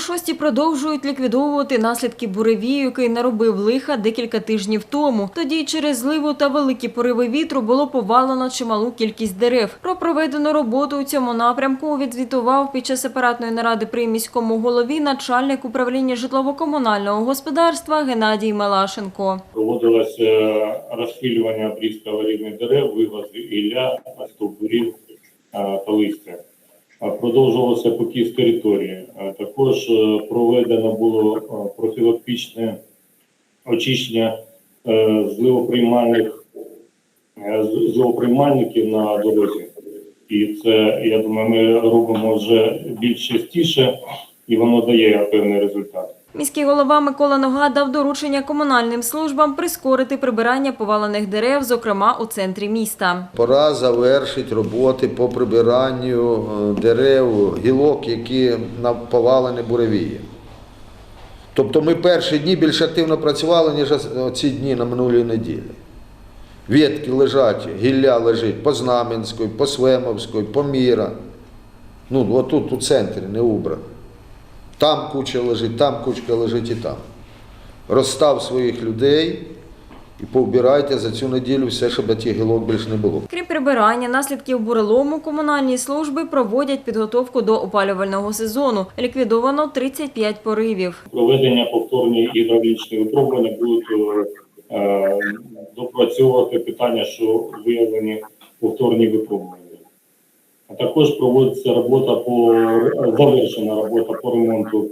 шості продовжують ліквідовувати наслідки буревію, який наробив лиха декілька тижнів тому. Тоді через зливу та великі пориви вітру було повалено чималу кількість дерев. Про проведену роботу у цьому напрямку відзвітував під час апаратної наради при міському голові начальник управління житлово-комунального господарства Геннадій Малашенко. проводилося розпилювання обрізка аварійних дерев, вивоз гілля, стовбурів е, та листя. А Продовжувався покіс території. Е, Також е, проведено було е, профілактичне очищення зливоприймальних зливоприймальників на дорозі. І це, я думаю, ми робимо вже більш частіше, і воно дає певний результат. Міський голова Микола Нога дав доручення комунальним службам прискорити прибирання повалених дерев, зокрема у центрі міста. Пора завершити роботи по прибиранню е, дерев, гілок, які повалені буревії. Тобто ми перші дні більш активно працювали, ніж ці дні на минулій неділі. Ветки лежать, гілля лежить по Знам'янської, по Свемовської, по Міра. Ну, отут у центрі не убрано. Там куча лежить, там кучка лежить і там. Розстав своїх людей і повбирайте за цю неділю все, щоб тих гілок більше не було. Крім прибирання наслідків бурелому, комунальні служби проводять підготовку до опалювального сезону. Ліквідовано 35 поривів. проведення повторні гідравлічні випробування будуть е, допрацьовувати питання, що виявлені повторні випробування. А також проводиться робота по завершена робота по ремонту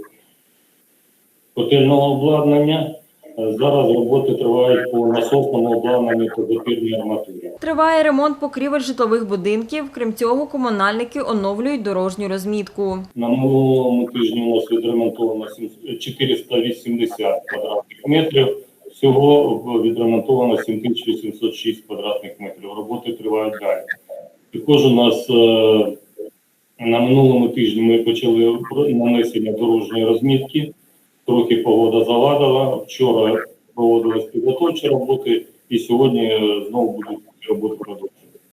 котельного обладнання. Зараз роботи тривають по насосному обладнанню та запірній арматурі. Триває ремонт покрівель житлових будинків. Крім цього, комунальники оновлюють дорожню розмітку. На минулому тижні у нас відремонтовано сім- 480 квадратних метрів. Всього відремонтовано 7806 квадратних метрів. Роботи тривають далі. Також у нас е, на минулому тижні ми почали нанесення дорожньої розмітки. Трохи погода завадила. Вчора проводились підготовчі роботи, і сьогодні е, знову будуть роботи продовжувати.